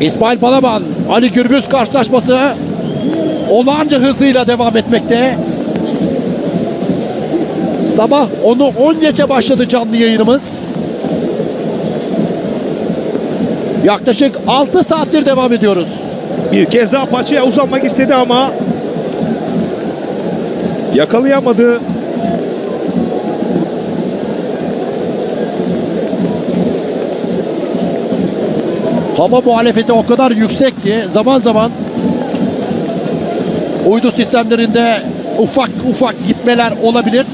İsmail Balaban, Ali Gürbüz karşılaşması olağanca hızıyla devam etmekte. Sabah onu 10 geçe başladı canlı yayınımız. Yaklaşık 6 saattir devam ediyoruz. Bir kez daha paçaya uzanmak istedi ama yakalayamadı. Hava muhalefeti o kadar yüksek ki zaman zaman uydu sistemlerinde ufak ufak gitmeler olabilir.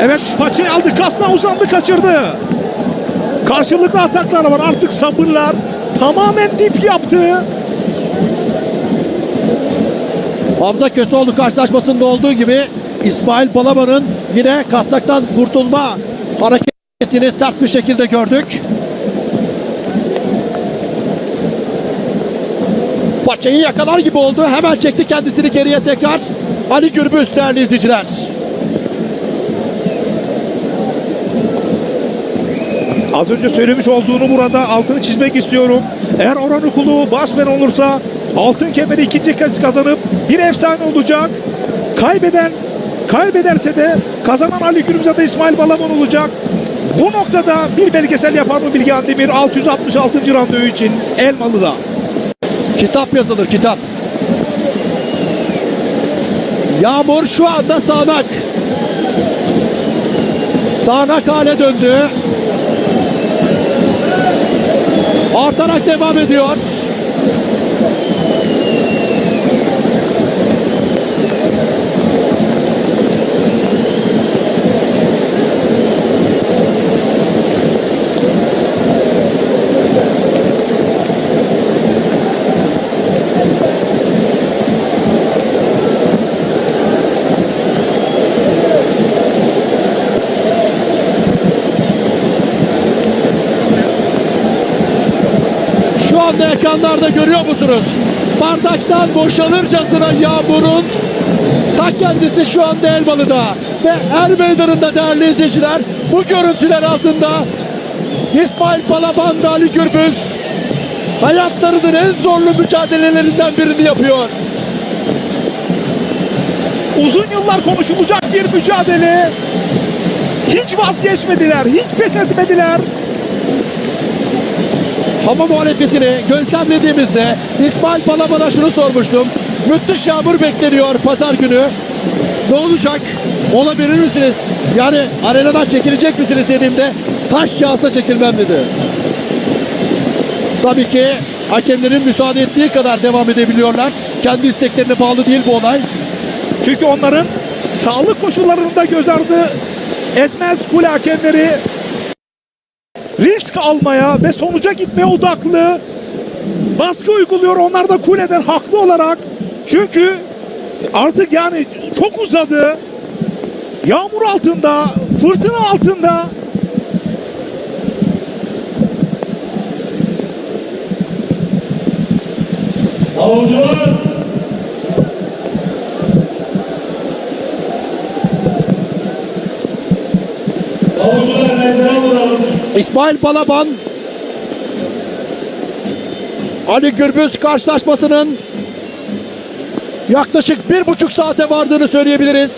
Evet paçayı aldı kasna uzandı kaçırdı. Karşılıklı ataklar var artık sabırlar tamamen dip yaptı. Hamza Köseoğlu karşılaşmasında olduğu gibi İsmail Balaban'ın yine kasnaktan kurtulma hareketini sert bir şekilde gördük. Paçayı yakalar gibi oldu. Hemen çekti kendisini geriye tekrar. Ali Gürbüz değerli izleyiciler. Az önce söylemiş olduğunu burada altını çizmek istiyorum. Eğer Orhan Kulu basmen olursa altın kemeri ikinci kez kazanıp bir efsane olacak. Kaybeden kaybederse de kazanan Ali Gürbüz'e İsmail Balaban olacak. Bu noktada bir belgesel yapar mı Bilgehan Demir 666. randevu için Elmalı'da. Kitap yazılır kitap. Yağmur şu anda sağanak. Sağanak hale döndü. Artarak devam ediyor. Anda ekranlarda görüyor musunuz? Bardaktan boşalırcasına yağmurun ta kendisi şu anda Elmalı'da. Ve Er Meydanı'nda değerli izleyiciler bu görüntüler altında İsmail Balaban ve Ali Gürbüz hayatlarının en zorlu mücadelelerinden birini yapıyor. Uzun yıllar konuşulacak bir mücadele. Hiç vazgeçmediler, hiç pes etmediler. Hava muhalefetini gözlemlediğimizde İsmail Balaban'a şunu sormuştum. Müthiş yağmur bekleniyor pazar günü. Ne olacak? Olabilir misiniz? Yani arenadan çekilecek misiniz dediğimde taş yağsa çekilmem dedi. Tabii ki hakemlerin müsaade ettiği kadar devam edebiliyorlar. Kendi isteklerine bağlı değil bu olay. Çünkü onların sağlık koşullarını da göz ardı etmez kule hakemleri risk almaya ve sonuca gitmeye odaklı baskı uyguluyor. Onlar da kuleden haklı olarak. Çünkü artık yani çok uzadı. Yağmur altında, fırtına altında Havuzcular. İsmail Balaban Ali Gürbüz karşılaşmasının yaklaşık bir buçuk saate vardığını söyleyebiliriz.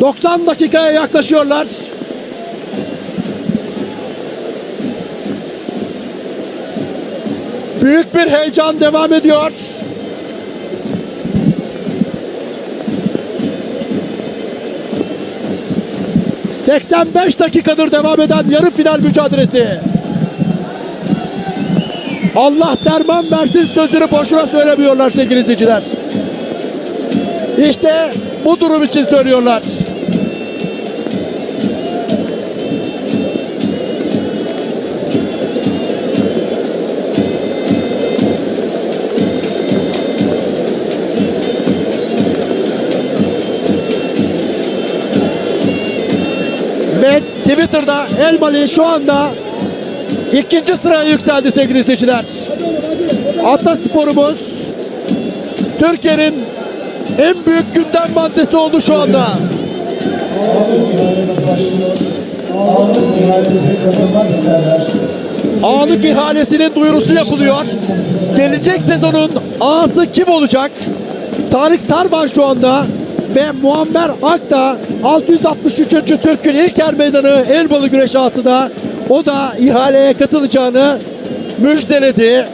90 dakikaya yaklaşıyorlar. Büyük bir heyecan devam ediyor. ...85 dakikadır devam eden yarı final mücadelesi. Allah derman versin sözünü boşuna söylemiyorlar sevgili izleyiciler. İşte bu durum için söylüyorlar. Twitter'da Elmalı şu anda ikinci sıraya yükseldi sevgili izleyiciler. Atasporumuz Türkiye'nin en büyük gündem maddesi oldu şu anda. Sağlık ihalesinin duyurusu yapılıyor. Gelecek sezonun ağası kim olacak? Tarık Sarvan şu anda ve Muammer Ak da 663. Türk'ün ilk er meydanı Elbalı Güreş ağasında o da ihaleye katılacağını müjdeledi.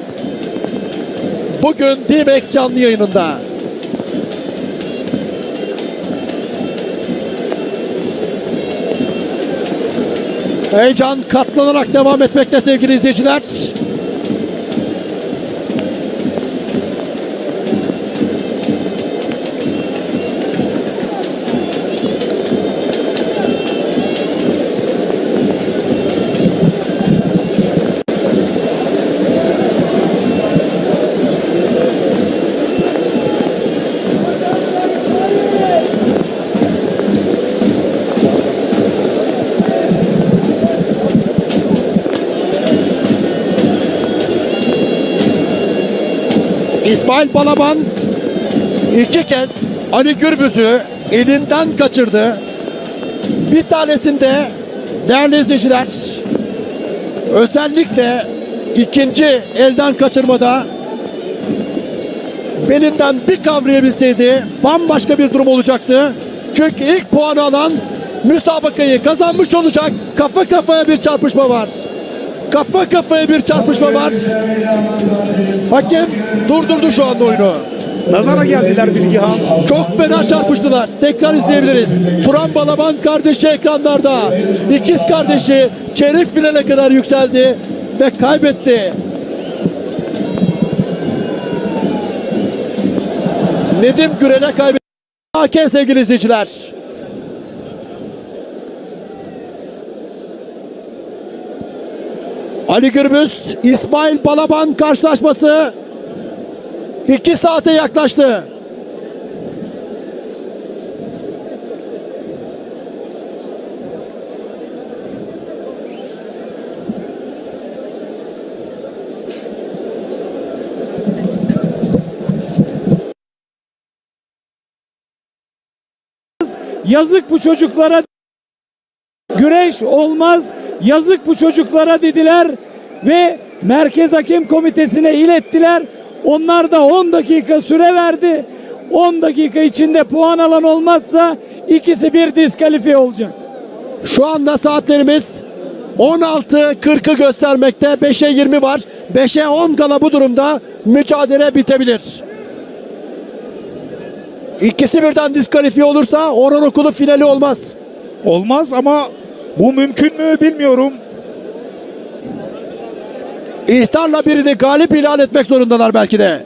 Bugün D-Max canlı yayınında. Heyecan katlanarak devam etmekte sevgili izleyiciler. İsmail Balaban iki kez Ali Gürbüz'ü elinden kaçırdı. Bir tanesinde değerli izleyiciler özellikle ikinci elden kaçırmada belinden bir kavrayabilseydi bambaşka bir durum olacaktı. Çünkü ilk puanı alan müsabakayı kazanmış olacak. Kafa kafaya bir çarpışma var. Kafa kafaya bir çarpışma var. Hakem durdurdu şu anda oyunu. Nazara geldiler Bilgihan. Çok fena çarpıştılar. Tekrar izleyebiliriz. Turan Balaban kardeşi ekranlarda. İkiz kardeşi çeyrek finale kadar yükseldi ve kaybetti. Nedim Gürel'e kaybetti. Hakem sevgili izleyiciler. Ali Gürbüz, İsmail Balaban karşılaşması 2 saate yaklaştı. Yazık bu çocuklara güreş olmaz. Yazık bu çocuklara dediler ve Merkez Hakem Komitesi'ne ilettiler. Onlar da 10 dakika süre verdi. 10 dakika içinde puan alan olmazsa ikisi bir diskalifiye olacak. Şu anda saatlerimiz 16.40'ı göstermekte. 5'e 20 var. 5'e 10 kala bu durumda mücadele bitebilir. İkisi birden diskalifiye olursa Orhan Okulu finali olmaz. Olmaz ama bu mümkün mü bilmiyorum. İhtarla birini galip ilan etmek zorundalar belki de.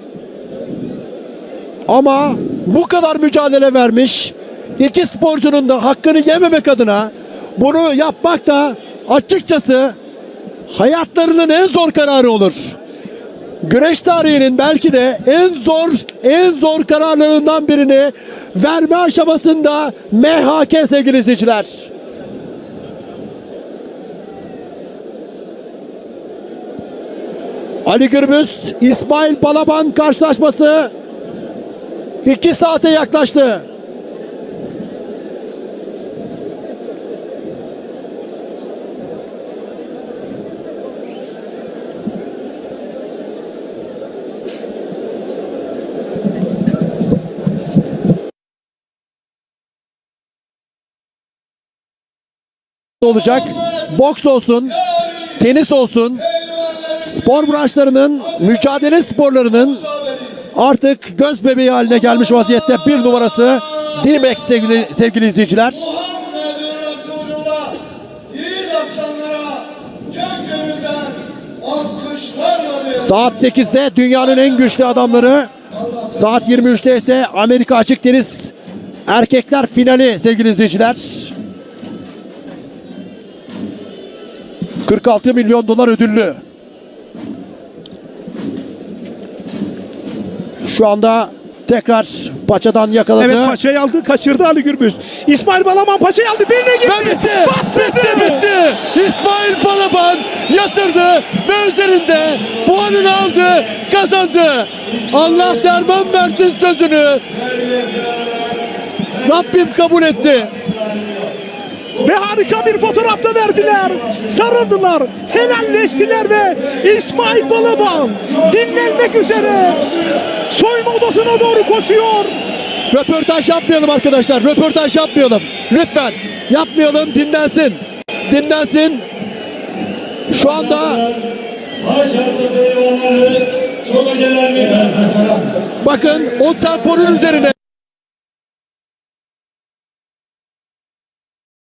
Ama bu kadar mücadele vermiş iki sporcunun da hakkını yememek adına bunu yapmak da açıkçası hayatlarının en zor kararı olur. Güreş tarihinin belki de en zor en zor kararlarından birini verme aşamasında MHK sevgili izleyiciler. Ali Gürbüz, İsmail Balaban karşılaşması 2 saate yaklaştı. olacak. Boks olsun, tenis olsun, spor branşlarının, mücadele sporlarının artık göz bebeği haline gelmiş vaziyette bir numarası D-Max sevgili, sevgili izleyiciler. Saat 8'de dünyanın en güçlü adamları, saat 23'te ise Amerika Açık Deniz Erkekler finali sevgili izleyiciler. 46 milyon dolar ödüllü. Şu anda tekrar paçadan yakaladı. Evet paçayı aldı kaçırdı Ali Gürbüz. İsmail Balaban paçayı aldı birine gitti. Ve bitti. Bitti bitti. İsmail Balaban yatırdı ve üzerinde puanını aldı, kazandı. Allah derman versin sözünü. Rabbim kabul etti. ve harika bir fotoğrafta verdiler. Sarıldılar, helalleştiler ve İsmail Balaban dinlenmek üzere soyunma odasına doğru koşuyor. Röportaj yapmayalım arkadaşlar. Röportaj yapmayalım. Lütfen yapmayalım. Dinlensin. Dinlensin. Şu anda bakın o temponun üzerine